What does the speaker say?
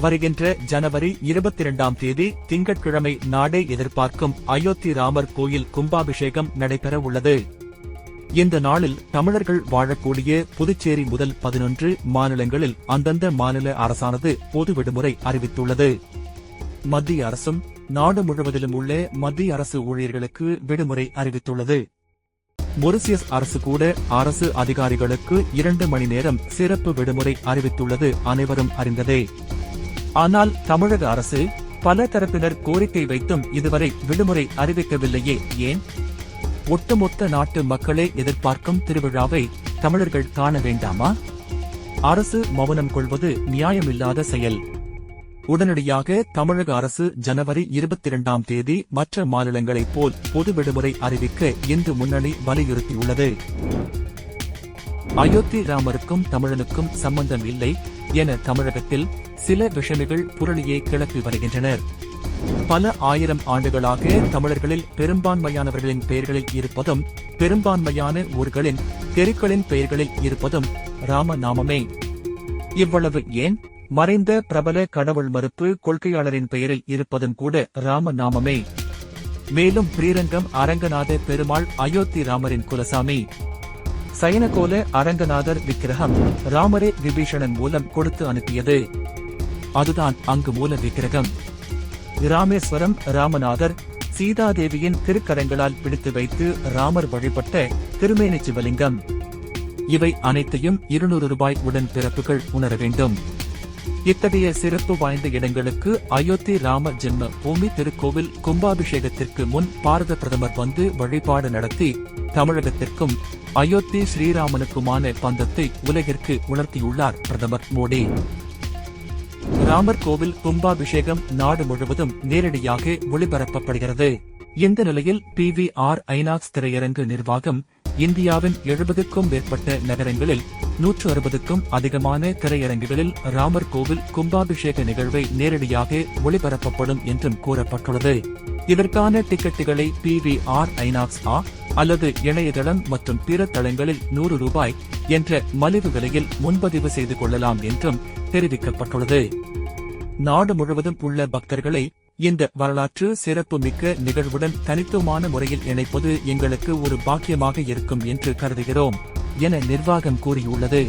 வருகின்ற ஜனவரி இருபத்தி இரண்டாம் தேதி திங்கட்கிழமை நாடே எதிர்பார்க்கும் அயோத்தி ராமர் கோயில் கும்பாபிஷேகம் நடைபெற உள்ளது இந்த நாளில் தமிழர்கள் வாழக்கூடிய புதுச்சேரி முதல் பதினொன்று மாநிலங்களில் அந்தந்த மாநில அரசானது பொது விடுமுறை அறிவித்துள்ளது. மத்திய அரசும் நாடு முழுவதிலும் உள்ள மத்திய அரசு ஊழியர்களுக்கு விடுமுறை அறிவித்துள்ளது. மொரிசியஸ் அரசு கூட அரசு அதிகாரிகளுக்கு இரண்டு மணி நேரம் சிறப்பு விடுமுறை அறிவித்துள்ளது அனைவரும் அறிந்ததே. ஆனால் தமிழக அரசு பல தரப்பினர் கோரிக்கை வைத்தும் இதுவரை விடுமுறை அறிவிக்கவில்லையே ஏன்? ஒட்டுமொத்த நாட்டு மக்களே எதிர்பார்க்கும் திருவிழாவை தமிழர்கள் காண வேண்டாமா? அரசு மௌனம் கொள்வது நியாயமில்லாத செயல். உடனடியாக தமிழக அரசு ஜனவரி இருபத்தி இரண்டாம் தேதி மற்ற மாநிலங்களைப் போல் பொது விடுமுறை அறிவிக்க இந்து முன்னணி வலியுறுத்தியுள்ளது. அயோத்தி ராமருக்கும் தமிழனுக்கும் சம்பந்தம் இல்லை என தமிழகத்தில் சில விஷமிகள் புரளியை கிளப்பி வருகின்றனர். பல ஆயிரம் ஆண்டுகளாக தமிழர்களில் பெரும்பான்மையானவர்களின் பெயர்களில் இருப்பதும் பெரும்பான்மையான ஊர்களின் தெருக்களின் பெயர்களில் இருப்பதும் ராமநாமமே. இவ்வளவு ஏன்? மறைந்த பிரபல கடவுள் மறுப்பு கொள்கையாளரின் பெயரில் இருப்பதும் கூட ராமநாமமே. மேலும் ஸ்ரீரங்கம் அரங்கநாத பெருமாள் அயோத்தி ராமரின் குலசாமி. சயனகோல அரங்கநாதர் விக்கிரகம் ராமரே விபீஷணன் மூலம் கொடுத்து அனுப்பியது. அதுதான் அங்கு மூல விக்கிரகம். ராமேஸ்வரம் ராமநாதர் சீதாதேவியின் திருக்கரங்களால் பிடித்து வைத்து ராமர் வழிபட்ட திருமேனி சிவலிங்கம் இவை அனைத்தையும் இருநூறு ரூபாய் உடன் பிறப்புகள் உணர வேண்டும். இத்தகைய சிறப்பு வாய்ந்த இடங்களுக்கு அயோத்தி ராம ஜென்ம பூமி திருக்கோவில் கும்பாபிஷேகத்திற்கு முன் பாரத பிரதமர் வந்து வழிபாடு நடத்தி தமிழகத்திற்கும் அயோத்தி ஸ்ரீராமனுக்குமான பந்தத்தை உலகிற்கு உணர்த்தியுள்ளார் பிரதமர் மோடி. ராமர் கோவில் கும்பாபிஷேகம் நாடு முழுவதும் நேரடியாக ஒளிபரப்பப்படுகிறது. இந்த நிலையில் பி வி ஆர் ஐநாக்ஸ் திரையரங்கு நிர்வாகம் இந்தியாவின் எழுபதுக்கும் மேற்பட்ட நகரங்களில் நூற்று அறுபதுக்கும் அதிகமான திரையரங்குகளில் ராமர் கோவில் கும்பாபிஷேக நிகழ்வை நேரடியாக ஒளிபரப்பப்படும் என்றும் கூறப்பட்டுள்ளது. இதற்கான டிக்கெட்டுகளை பி வி ஆர் ஐநாக்ஸ் ஆ அல்லது இணையதளம் மற்றும் பிற தளங்களில் நூறு ரூபாய் என்ற மலிவு விலையில் முன்பதிவு செய்து கொள்ளலாம் என்றும் தெரிவிக்கப்பட்டுள்ளது. நாடு முழுவதும் உள்ள பக்தர்களை இந்த வரலாற்று சிறப்பு மிக்க நிகழ்வுடன் தனித்துவமான முறையில் இணைப்பது எங்களுக்கு ஒரு பாக்கியமாக இருக்கும் என்று கருதுகிறோம் என நிர்வாகம் கூறியுள்ளது.